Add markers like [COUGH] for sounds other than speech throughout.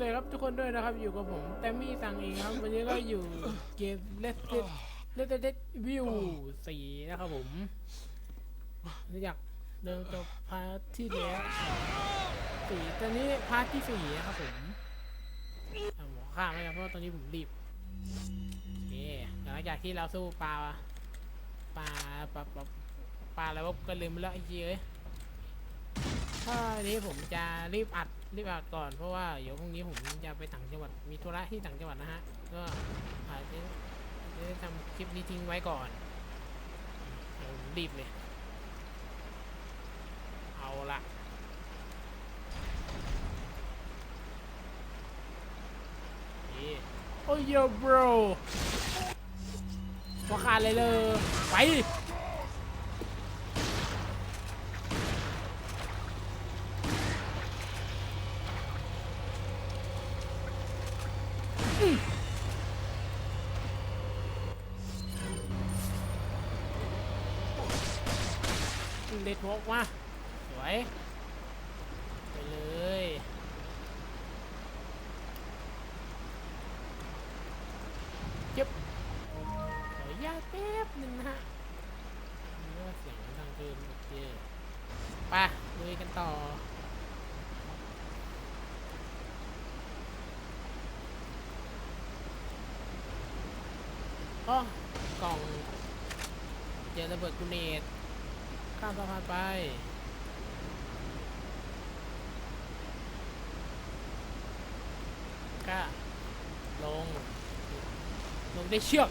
สวัสดีครับทุกคนด้วยนะครับอยู่กับผมแตมมี่ตังเองครับ วันนี้ก็อยู่เกม Let's Dead Let's Dead View สี่นะครับผมอยากเดินจบพาร์ทที่แล้วสี่ตอนนี้พาร์ทที่สี่นะครับผมอะหมอข้ามไปกันเพราะว่าตอนนี้ผมรีบโอเคหลังจากที่เราสู้ปลาปลาปลาปลาปลาอะไรวะก็ลืมไปแล้วไอ้เหี้ยเอ้ย ถ้านี้ผมจะรีบอัดรีบอัดก่อนเพราะว่าเดี๋ยวพรุ่งนี้ผมจะไปต่างจังหวัดมีธุระที่ต่างจังหวัดนะฮะก็อาจจะจะทำคลิปนี้ทิ้งไว้ก่อนผมรีบเลยเอาละนี่โอ้ยโย bro ว่าขาดเลยเลยไป เด็ดวออกมาสวย ไปเลยเก็บขออนุญาตแป๊บหนึ่งนะฮะนี่ว่าเสียงมันดังเกินโอเคไปลุยกันต่ออ๋อกล่องเจอระเบิดกูเนต ข้ามสะพานไป ก็ลง ลงได้เชือก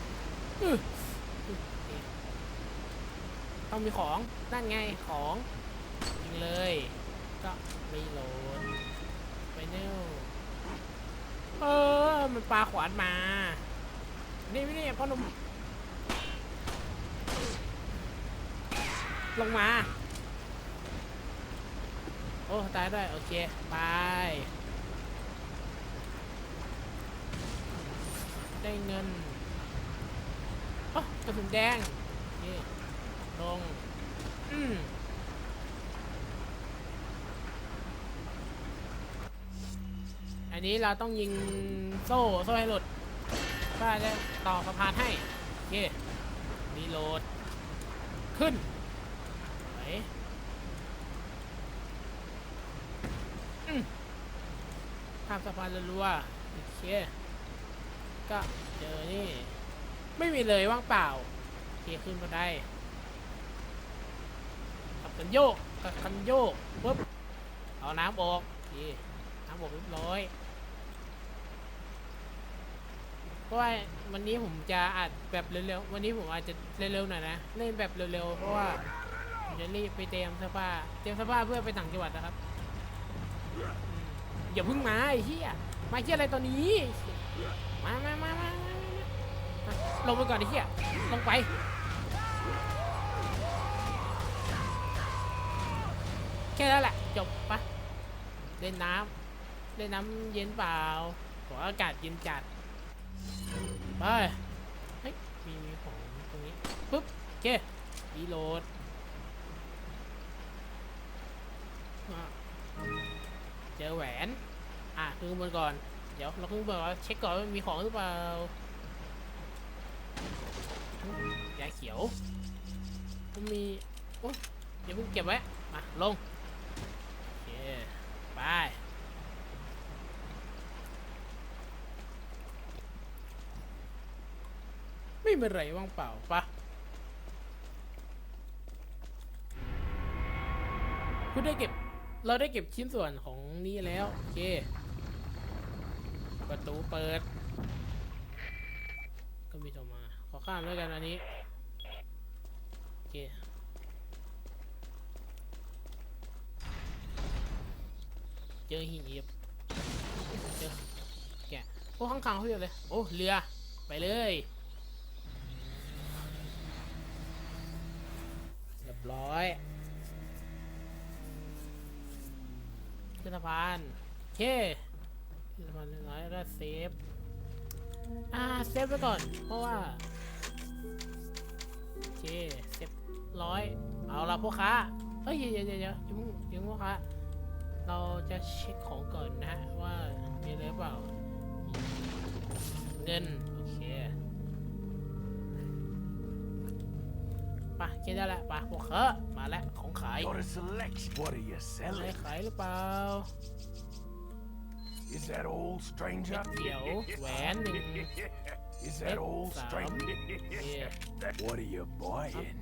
ต้องมีของ นั่นไงของยิงเลย ก็ไม่โหลดไปเนวเออ มันปลาขวานมา นี่ไม่นี่พ่อหนุ่ม ลงมา โอ้ ตายด้วย โอเค ไป ได้เงินโอ้กระสุนแดงนี่ลง อืมอันนี้เราต้องยิงโซ่ โซ่ให้หลุดเพื่อจะต่อสะพานให้ โอเครีโหลด ขึ้น ข้ามสะพานรัวๆโอเคก็เจอนี่ ไม่มีเลยว่างเปล่าโอเคขึ้นมาได้กับกันโยกกับคันโยกปุ๊บเอาน้ำออกโอเคน้ำออกเรียบร้อยเพราะว่าวันนี้ผมจะอัดแบบเร็วๆ วันนี้ผมอาจจะเร็วๆหน่อยนะ เล่นแบบเร็วๆ เพราะว่า จะรีบไปเตรียมเสื้อผ้าเตรียมเสื้อผ้าเพื่อไปต่างจังหวัดนะครับอืมอย่าเพิ่งมาไอ้เหี้ยมาเหี้ยอะไรตอนนี้มามามามามามาลงไปก่อนไอ้เหี้ยลงไป แค่นั้นแหละ จบปะเล่นน้ำเล่นน้ำเย็นเปล่าขออากาศเย็นจัดไปเฮ้ยมีมีของตรงนี้ปุ๊บโอเครีโหลด เจอแหวน อะขึ้นบนก่อน เดี๋ยวเราขึ้นบนก่อนเช็คก่อนว่ามีของหรือเปล่ายาเขียวมันมีโอ้ยเดี๋ยวเพิ่งเก็บไว้ มาลงโอเคไปไม่มีอะไรว่างเปล่าปะคุณได้เก็บ เราได้เก็บชิ้นส่วนของนี้แล้ว โอเค ประตูเปิด ก็มีต่อมา ขอข้ามด้วยกันอันนี้ โอเค เจอหินอีบเจอแกะโอ้ข้างขาวเขาเยอะเลย โอ้ เรือ ไปเลยเรียบร้อย ขึ้นสะพานโอเคขึ้นสะพานเรียบร้อยแล้วเซฟอ่าเซฟไว้ก่อน เพราะว่าโอเคเซฟร้อยเอาละพ่อค้าเฮ้ยเดี๋ยวเดี๋ยวเดี๋ยวอย่าเพิ่งยิงพ่อค้าเราจะเช็คของก่อนนะฮะว่ามีอะไรเปล่า เงิน โอเค ปะคิดได้แล้วไปะพวกเขามาแล้ว ของขาย Got a selection. What are you อะไร selling? ขายหรือเปล่า Is that all, เม็ stranger? ดเขียว แหวนหนึ่ง Is that all, Some. stranger? Yeah. What are you buying?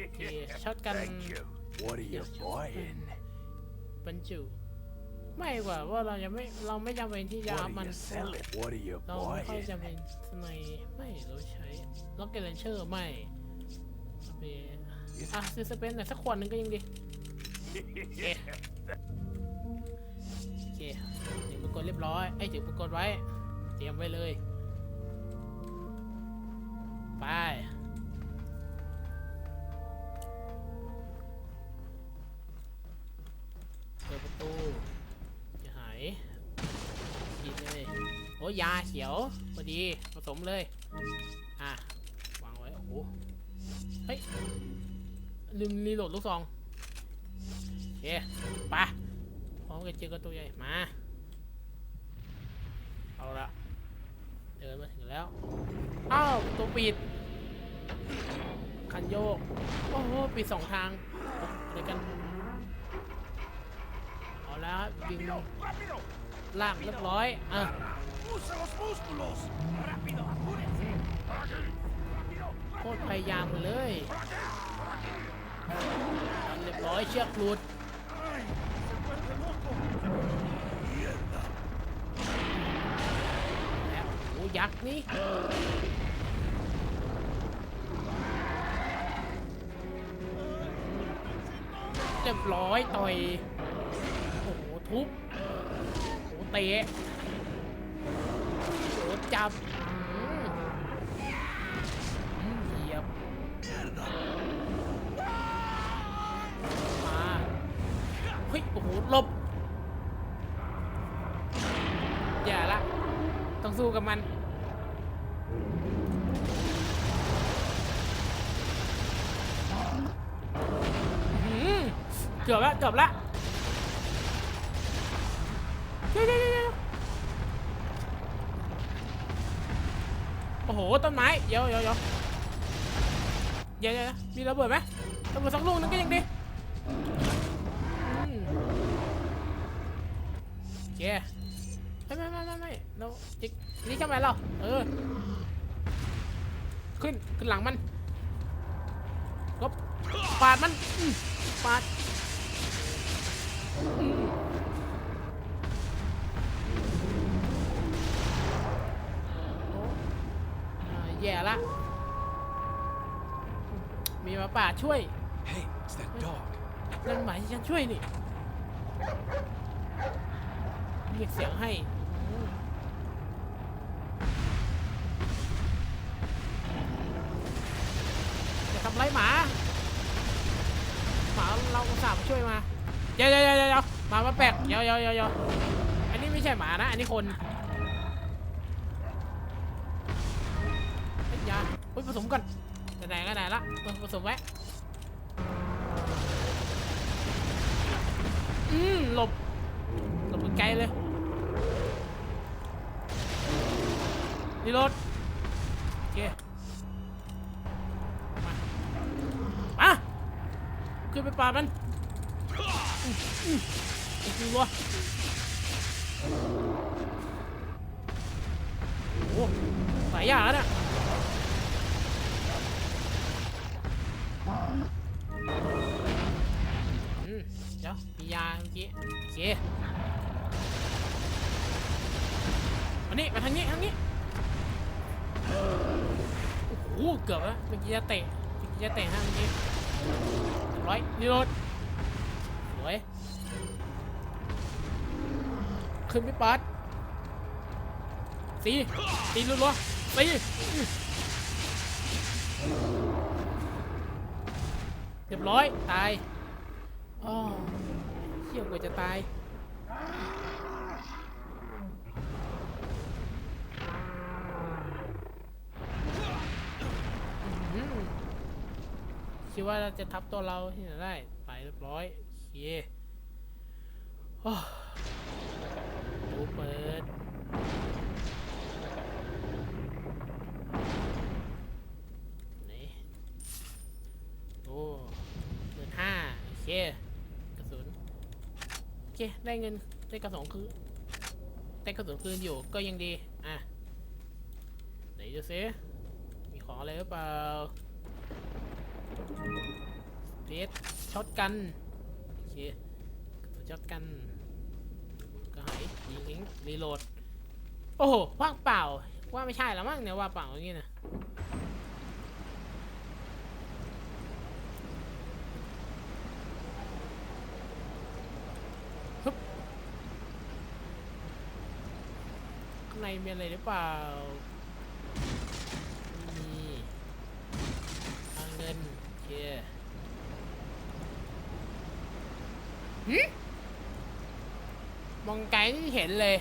โอเคช็อตกัน Thank you. What are you Yes. buying? บรรจุ ไม่กว่าว่าเราจะไม่เราไม่จำเป็นที่จะ What เอา are มัน you selling? What are you เราไม่ค่อย buying? จำเป็นในไม่เราใช้ล็อกเกอร์เลนเชอร์ไม่เอาไปอะซื้อสเปนหน่อยสักขวดหนึ่งก็ยังดีโอเคถึงปรากฏเรียบร้อยไอ้ยถึงปรากฏไว้ เตรียมไว้เลย ไปเปิ อ้ยาเขียวพอดีผสมเลย อะ วางไว้ โอ้โห เฮ้ย ลืมรีโหลดลูกซองโอเคไปพร้อมกับเจอกับตัวใหญ่ มา เอาละเดินมาถึงแล้ว อ้าวตัวปิด คันโยก โอ้โห ปิดสองทางเดี๋ยวกัน เอาล้วบิงลากเรียบร้อย อะ Usa los músculos. Rápido, apúrense. Rápido. โคตรพยายามเลยเรียบร้อยเชือกหลุด Ay, se vuelve loco. Mierda. แล้วโอ้ยักษ์นี่เรียบร้อยต่อย โอ้โหทุบ โอ้โหเตะโอ้โห จับเหยียบมาเฮ้ยโอ้โหลบ อย่าละ ต้องสู้กับมันเกือบล้วเกือบล้วเดี๋ยวเดี๋ยวเดี๋ยวเดี๋ยว โอ้โห ต้นไม้เดี๋ยวเดี๋ยวเดี๋ยวเดี๋ยวเดี๋ยวเดี๋ยวมีระเบิดไหมระเบิดสักลูกนึงก็ยังดีโอเคไม่ไม่ไม่ไม่ไม่เราจิกนี่ทำไหมเราเออ ขึ้น ขึ้นหลังมันลบปาดมันปาด ย่ละ มีหมาป่าช่วย Hey, it's that dog. นั่นหมายที่ฉันช่วยนี่เรียกเสียงให้อืมอย่าทำไรหมา หมาเราอุตส่าห์มาช่วยมา เดี๋ยวเดี๋ยวเดี๋ยวเดี๋ยวหมามาแปลกเดี๋ยวเดี๋ยวเดี๋ยวเดี๋ยวอันนี้ไม่ใช่หมานะ อันนี้คน ยาเฮ้ยผสมกันไหนๆก็ไหนละผสมไว้อืมหลบหลบไกลเลยนี่รถโอเคมามาขึ้นไปป่ามันอืมอืมไอ้ตัวโอ้หสายยากแล้วเนี่ย เดี๋ยวมียาเมื่อกี้โอเคมานี่มาทางนี้ทางนี้โอ้โหเกือบแล้วเมื่อกี้จะเตะเมื่อกี้จะเตะฮะเมื่อกี้เรียบร้อยนี่รถสวยขึ้นไปปัดสีตีรัวๆสีเรียบร้อย ตาย อ๋อเชี่ยวกว่าจะตาย คิดว่าเราจะทับตัวเราที่ไหนได้ ไปเรียบร้อย โอเคโอ้ เค ได้เงินได้กระสุนคืนได้กระสุนคืนอยู่ก็ยังดีอะไหนดูซิมีของอะไรหรือเปล่าเดสช็อตกันโอเคกระสุนช็อตกันก็หายยิงยิงรีโหลด โอ้โหว่างเปล่าว่าไม่ใช่แล้วมั้งเนี่ยว่าเปล่าอย่างงี้นะ ข้างใน มีอะไรหรือเปล่าไม่มีทางเงินโอเคหึมองไกลนี่เห็นเลย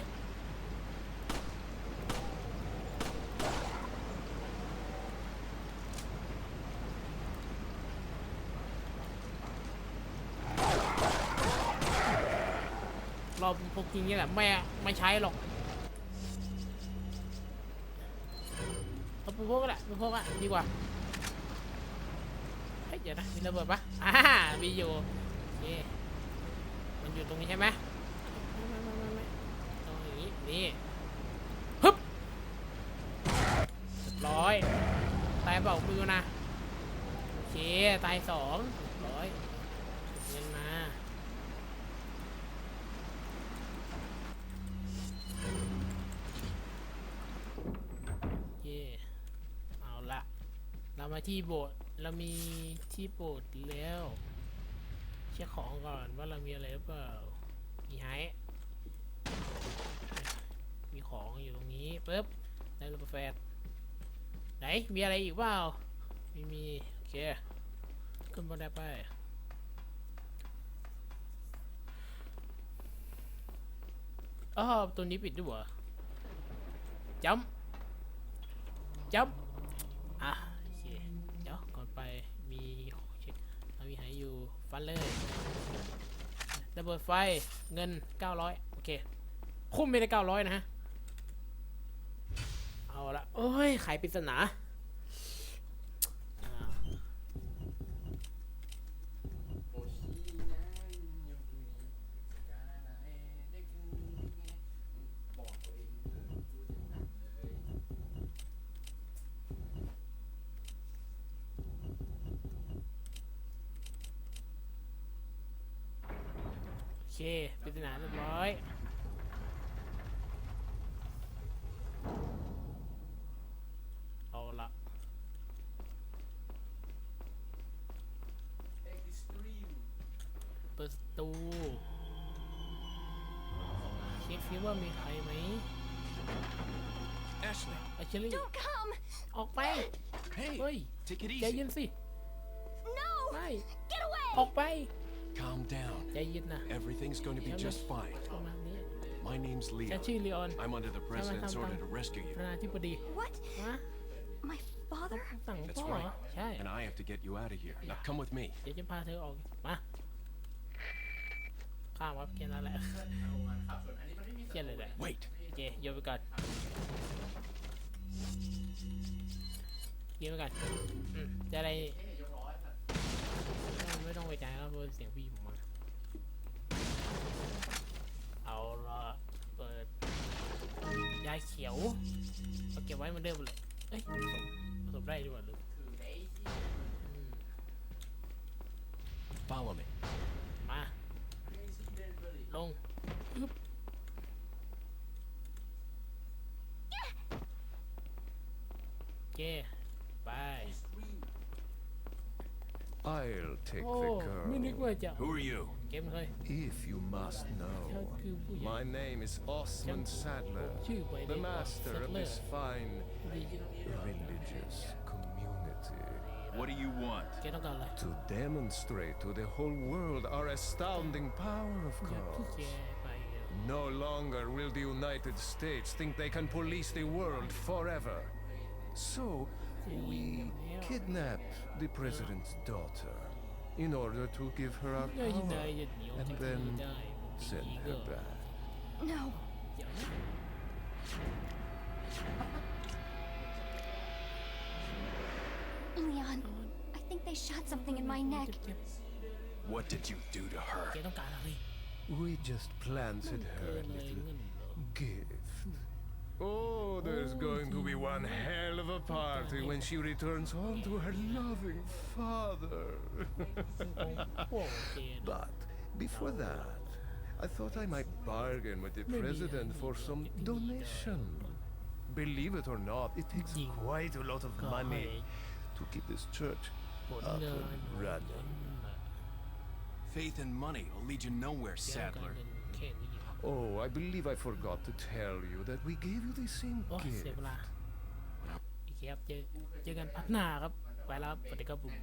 เราพวกจริงนี่แหละไม่ไม่ใช้หรอก เอาไปพวกก็ได้ไปพวกอะดีกว่าเฮ้ยเดี๋ยวนะมีระเบิดปะอ่ามีอยู่โอเคมันอยู่ตรงนี้ใช่ไหมไม่ไม่ไม่ไม่ตรงนี้นี่ฮึบร้อยตายเปล่ามือนะโอเคตายสองร้อยเงินมา เย่เอาละเรามา ที่โบสถ์เรามีที่โบสถ์แล้ว เช็คของก่อนว่าเรามีอะไรหรือเปล่า มีไฮมีของอยู่ตรงนี้ปึ๊บได้รูปแฟดไหน มีอะไรอีกเปล่าไม่มี โอเค ขึ้นบนได้ไปอ้าวตัวนี้ปิดด้วยเหรอจำจับอะโอเคเดี๋ยวก่อนไปมีของเช็คเรามีหายอยู่ ฟันเลยระเบิดไฟเงิน 900 โอเค คุ้มไม่ได้900 นะฮะ เอาละ โอ้ยขายปริศนา เคปริศนาเรียบร้อยเอาละเปิดประตูเช็คซิว่ามีใครไหม Ashley, อาเชลี่ Don't come! ออกไป hey, เฮ้ย take it ใจ easy. เย็นสิ No! ไม่ Get ออก away! ไป Calm down. ใจเย็นนะ Everything's going to be Yeah, just fine. ประมาณนี้ My name's ฉั Leon. นชื่อลีออน I'm under the president's Tama, tama, order to rescue ป you. ระธานาธิบดี What? นะ My father? สั่ง That's พ่อเหรอ right. ใช่ And I have to get you out of here. Now come with me. เดี๋ยวจะพาเธอออก มา ข้ามครับแค่นั้นแหละเขียนเลยแหละ Wait. โอเคโยนไปก่อนโยนไปก่อนอืมจะอะไร ไม่ต้องไปใจครับเพราะเสียงพี่ผมมาเอาละเปิดยาเขียวเอาเก็บไว้เหมือนเดิมเลยเอ้ยผสมผสมได้ด้วยหรือ Follow me. มา ลงอึ๊บโอเค ไป I'll take โอ้ the ไม่นึก girl. ว่าจะ Who are you? เกมเลย If you must ฉัน know, คือผู้ใหญ่ my name is Osmond Sadler, ชื่อไปได้ the master of this fine ดี religious community. What do you want? แกต้องการอะไร To demonstrate to the whole world our astounding power, of อยากที่แก course. ไปอะ No longer will the United States think they can police the world forever. So, we kidnapped the president's daughter in order to give her our power and then send her back. No. Leon, I think they shot something in my neck. What did you do to her? We just planted her a little gift. Oh, there's oh, going dear. to be one hell of a party when she returns home to her loving father. [LAUGHS] but before that, I thought I might bargain with the president for some donation. Believe it or not, it takes quite a lot of money to keep this church up and running. Faith and money will lead you nowhere, Sadler. เงินแค่นี้ Oh, I believe I forgot to tell you that we gave you the same โอ้ยเสีย gift. เวลาอีกครับเจอเจอกันพักหน้าครับ ไปแล้วครับสวัสดีครับผม